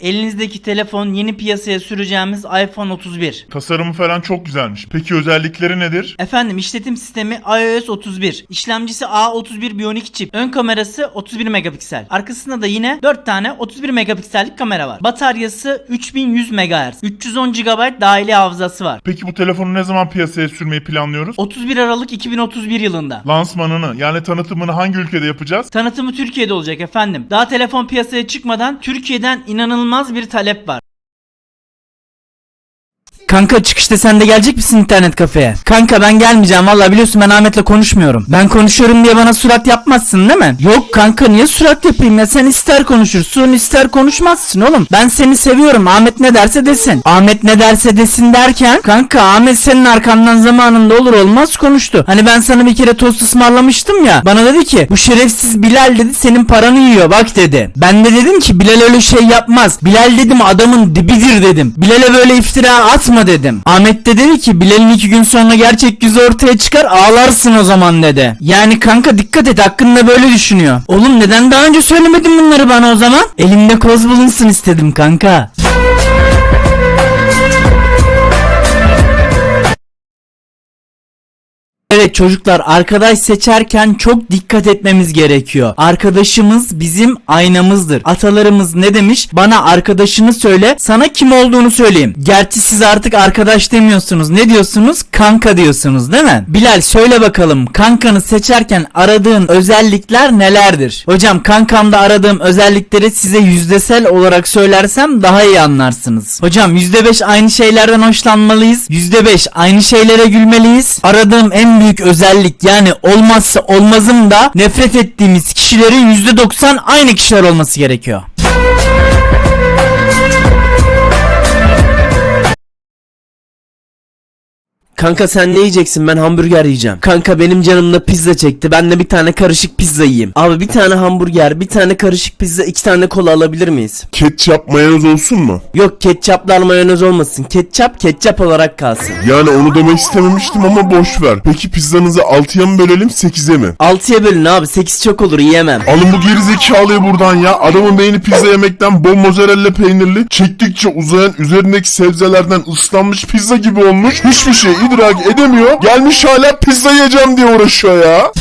Elinizdeki telefon yeni piyasaya süreceğimiz iPhone 31. Tasarımı falan çok güzelmiş. Peki özellikleri nedir? Efendim işletim sistemi iOS 31. İşlemcisi A31 Bionic çip. Ön kamerası 31 megapiksel. Arkasında da yine 4 tane 31 megapiksellik kamera var. Bataryası 3100 MHz. 310 GB dahili hafızası var. Peki bu telefonu ne zaman piyasaya sürmeyi planlıyoruz? 31 Aralık 2031 yılında. Lansmanını yani tanıtımını hangi ülkede yapacağız? Tanıtımı Türkiye'de olacak efendim. Daha telefon piyasaya çıkmadan Türkiye'den inanılmaz bir talep var. Kanka çıkışta sen de gelecek misin internet kafeye? Kanka ben gelmeyeceğim valla biliyorsun ben Ahmet'le konuşmuyorum. Ben konuşuyorum diye bana surat yapmazsın değil mi? Yok kanka niye surat yapayım ya sen ister konuşursun ister konuşmazsın oğlum. Ben seni seviyorum Ahmet ne derse desin. Ahmet ne derse desin derken kanka Ahmet senin arkandan zamanında olur olmaz konuştu. Hani ben sana bir kere tost ısmarlamıştım ya. Bana dedi ki bu şerefsiz Bilal dedi senin paranı yiyor bak dedi. Ben de dedim ki Bilal öyle şey yapmaz. Bilal dedim adamın dibidir dedim. Bilal'e böyle iftira atma dedim. Ahmet de dedi ki Bilal'in iki gün sonra gerçek yüzü ortaya çıkar ağlarsın o zaman dedi. Yani kanka dikkat et hakkında böyle düşünüyor. Oğlum neden daha önce söylemedin bunları bana o zaman? Elimde koz bulunsun istedim kanka. Evet çocuklar arkadaş seçerken çok dikkat etmemiz gerekiyor. Arkadaşımız bizim aynamızdır. Atalarımız ne demiş? Bana arkadaşını söyle, sana kim olduğunu söyleyeyim. Gerçi siz artık arkadaş demiyorsunuz. Ne diyorsunuz? Kanka diyorsunuz değil mi? Bilal söyle bakalım kankanı seçerken aradığın özellikler nelerdir? Hocam kankamda aradığım özellikleri size yüzdesel olarak söylersem daha iyi anlarsınız. Hocam %5 aynı şeylerden hoşlanmalıyız. %5 aynı şeylere gülmeliyiz. Aradığım en büyük özellik yani olmazsa olmazım da nefret ettiğimiz kişilerin %90 aynı kişiler olması gerekiyor. Kanka sen ne yiyeceksin ben hamburger yiyeceğim. Kanka benim canımda pizza çekti ben de bir tane karışık pizza yiyeyim. Abi bir tane hamburger bir tane karışık pizza iki tane kola alabilir miyiz? Ketçap mayonez olsun mu? Yok ketçaplar mayonez olmasın. Ketçap ketçap olarak kalsın. Yani onu demek istememiştim ama boş ver. Peki pizzanızı 6'ya mı bölelim 8'e mi? 6'ya bölün abi 8 çok olur yiyemem. Alın bu gerizekalıyı buradan ya. Adamın beyni pizza yemekten bol mozzarella peynirli, çektikçe uzayan üzerindeki sebzelerden ıslanmış pizza gibi olmuş. Hiçbir şey idrak edemiyor. Gelmiş hala pizza yiyeceğim diye uğraşıyor ya.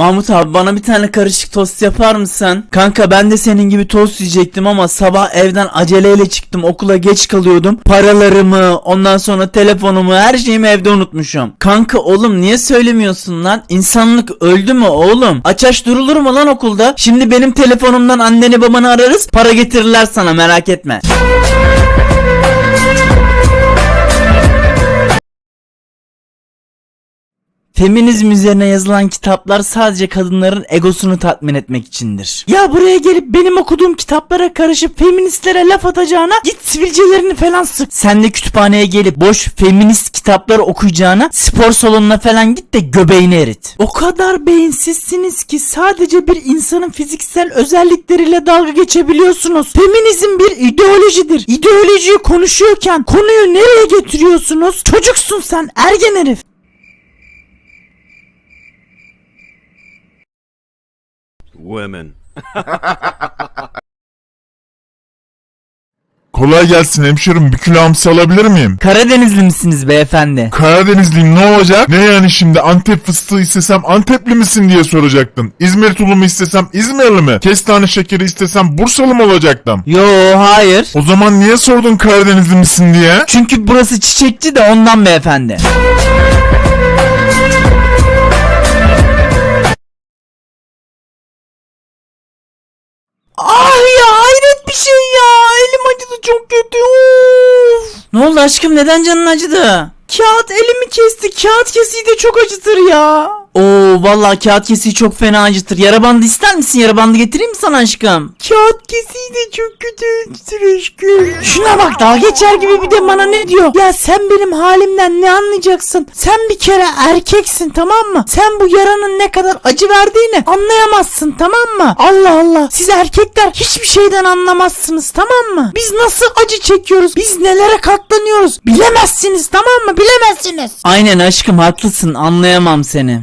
Mahmut abi bana bir tane karışık tost yapar mısın? Kanka ben de senin gibi tost yiyecektim ama sabah evden aceleyle çıktım okula geç kalıyordum. Paralarımı ondan sonra telefonumu her şeyimi evde unutmuşum. Kanka oğlum niye söylemiyorsun lan? İnsanlık öldü mü oğlum? Aç aç durulur mu lan okulda? Şimdi benim telefonumdan anneni babanı ararız para getirirler sana merak etme. Feminizm üzerine yazılan kitaplar sadece kadınların egosunu tatmin etmek içindir. Ya buraya gelip benim okuduğum kitaplara karışıp feministlere laf atacağına git sivilcelerini falan sık. Sen de kütüphaneye gelip boş feminist kitaplar okuyacağına spor salonuna falan git de göbeğini erit. O kadar beyinsizsiniz ki sadece bir insanın fiziksel özellikleriyle dalga geçebiliyorsunuz. Feminizm bir ideolojidir. İdeolojiyi konuşuyorken konuyu nereye getiriyorsunuz? Çocuksun sen ergen herif. Women. Kolay gelsin hemşerim bir kilo hamsi alabilir miyim? Karadenizli misiniz beyefendi? Karadenizliyim ne olacak? Ne yani şimdi Antep fıstığı istesem Antepli misin diye soracaktın. İzmir tulumu istesem İzmirli mi? Kestane şekeri istesem Bursalı mı olacaktım? Yo hayır. O zaman niye sordun Karadenizli misin diye? Çünkü burası çiçekçi de ondan beyefendi. Ya hayret bir şey ya. Elim acıdı çok kötü. Of. Ne oldu aşkım neden canın acıdı? Kağıt elimi kesti. Kağıt kesiği de çok acıtır ya. Oo vallahi kağıt kesiği çok fena acıtır. Yara bandı ister misin? Yara bandı getireyim mi sana aşkım? Kağıt kesiği de çok kötü acıtır aşkım. Şuna bak daha geçer gibi bir de bana ne diyor? Ya sen benim halimden ne anlayacaksın? Sen bir kere erkeksin tamam mı? Sen bu yaranın ne kadar acı verdiğini anlayamazsın tamam mı? Allah Allah siz erkekler hiçbir şeyden anlamazsınız tamam mı? Biz nasıl acı çekiyoruz? Biz nelere katlanıyoruz? Bilemezsiniz tamam mı? Bilemezsiniz. Aynen aşkım haklısın anlayamam seni.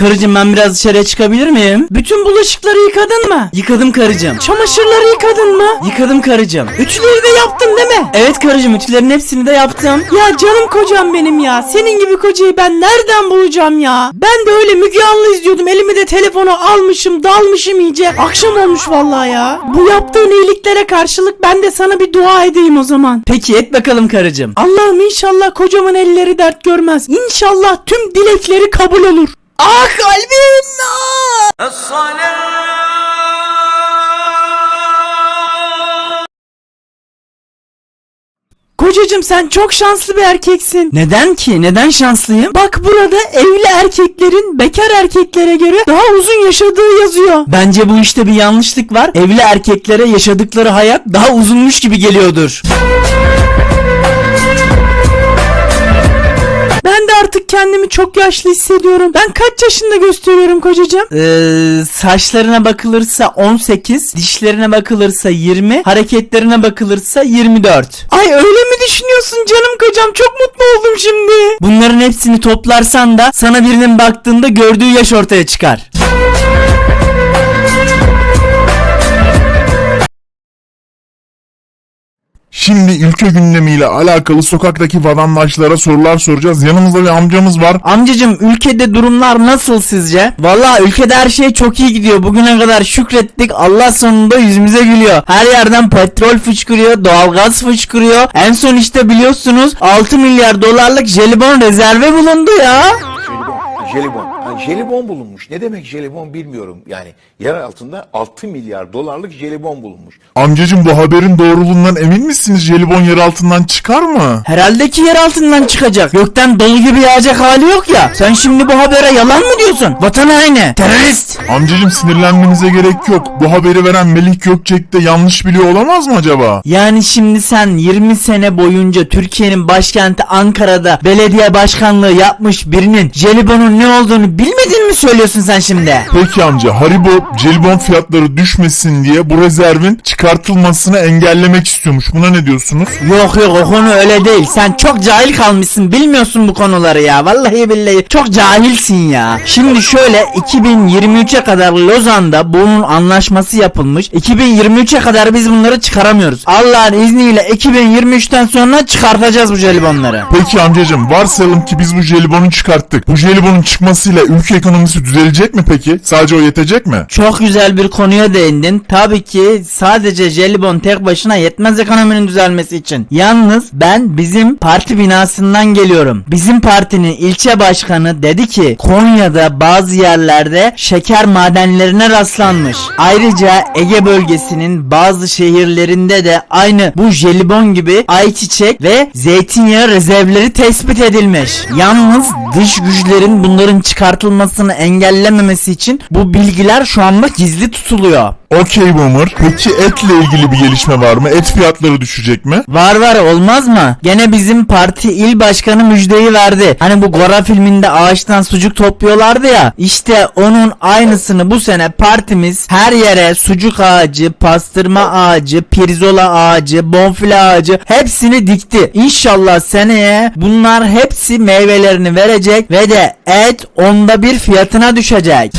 Karıcığım ben biraz dışarıya çıkabilir miyim? Bütün bulaşıkları yıkadın mı? Yıkadım karıcığım. Çamaşırları yıkadın mı? Yıkadım karıcığım. Ütüleri de yaptın değil mi? Evet karıcığım ütülerin hepsini de yaptım. Ya canım kocam benim ya. Senin gibi kocayı ben nereden bulacağım ya? Ben de öyle Müge Anlı izliyordum. Elime de telefonu almışım, dalmışım iyice. Akşam olmuş vallahi ya. Bu yaptığın iyiliklere karşılık ben de sana bir dua edeyim o zaman. Peki et bakalım karıcığım. Allah'ım inşallah kocamın elleri dert görmez. İnşallah tüm dilekleri kabul olur. Ah kalbim! Ah! Kocacım sen çok şanslı bir erkeksin. Neden ki? Neden şanslıyım? Bak burada evli erkeklerin bekar erkeklere göre daha uzun yaşadığı yazıyor. Bence bu işte bir yanlışlık var. Evli erkeklere yaşadıkları hayat daha uzunmuş gibi geliyordur. Ben de artık kendimi çok yaşlı hissediyorum. Ben kaç yaşında gösteriyorum kocacığım? Ee, saçlarına bakılırsa 18, dişlerine bakılırsa 20, hareketlerine bakılırsa 24. Ay öyle mi düşünüyorsun canım kocam? Çok mutlu oldum şimdi. Bunların hepsini toplarsan da sana birinin baktığında gördüğü yaş ortaya çıkar. Şimdi ülke gündemiyle alakalı sokaktaki vatandaşlara sorular soracağız. Yanımızda bir amcamız var. Amcacım ülkede durumlar nasıl sizce? Valla ülkede her şey çok iyi gidiyor. Bugüne kadar şükrettik. Allah sonunda yüzümüze gülüyor. Her yerden petrol fışkırıyor, doğalgaz fışkırıyor. En son işte biliyorsunuz 6 milyar dolarlık jelibon rezerve bulundu ya. Jelibon. Jelibon. Ha, jelibon bulunmuş. Ne demek jelibon bilmiyorum. Yani yer altında 6 milyar dolarlık jelibon bulunmuş. Amcacım bu haberin doğruluğundan emin misiniz? Jelibon yer altından çıkar mı? Herhalde ki yer altından çıkacak. Gökten dolu gibi yağacak hali yok ya. Sen şimdi bu habere yalan mı diyorsun? Vatan haini. Terörist. Amcacım sinirlenmenize gerek yok. Bu haberi veren Melih Gökçek de yanlış biliyor olamaz mı acaba? Yani şimdi sen 20 sene boyunca Türkiye'nin başkenti Ankara'da belediye başkanlığı yapmış birinin jelibonun ne olduğunu bilmediğini mi söylüyorsun sen şimdi? Peki amca Haribo jelibon fiyatları düşmesin diye bu rezervin çıkartılmasını engellemek istiyormuş. Buna ne diyorsunuz? Yok yok o konu öyle değil. Sen çok cahil kalmışsın. Bilmiyorsun bu konuları ya. Vallahi billahi çok cahilsin ya. Şimdi şöyle 2023'e kadar Lozan'da bunun anlaşması yapılmış. 2023'e kadar biz bunları çıkaramıyoruz. Allah'ın izniyle 2023'ten sonra çıkartacağız bu jelibonları. Peki amcacım varsayalım ki biz bu jelibonu çıkarttık. Bu jelibonun çıkmasıyla ülke ekonomisi düzelecek mi peki? Sadece o yetecek mi? Çok güzel bir konuya değindin. Tabii ki sadece jelibon tek başına yetmez ekonominin düzelmesi için. Yalnız ben bizim parti binasından geliyorum. Bizim partinin ilçe başkanı dedi ki Konya'da bazı yerlerde şeker madenlerine rastlanmış. Ayrıca Ege bölgesinin bazı şehirlerinde de aynı bu jelibon gibi ayçiçek ve zeytinyağı rezervleri tespit edilmiş. Yalnız dış güçlerin bunların çıkartılmasını engellememesi için bu bilgiler şu anda gizli tutuluyor. Okey Boomer. Peki etle ilgili bir gelişme var mı? Et fiyatları düşecek mi? Var var olmaz mı? Gene bizim parti il başkanı müjdeyi verdi. Hani bu Gora filminde ağaçtan sucuk topluyorlardı ya. İşte onun aynısını bu sene partimiz her yere sucuk ağacı, pastırma ağacı, pirzola ağacı, bonfile ağacı hepsini dikti. İnşallah seneye bunlar hepsi meyvelerini verecek ve de et onda bir fiyatına düşecek.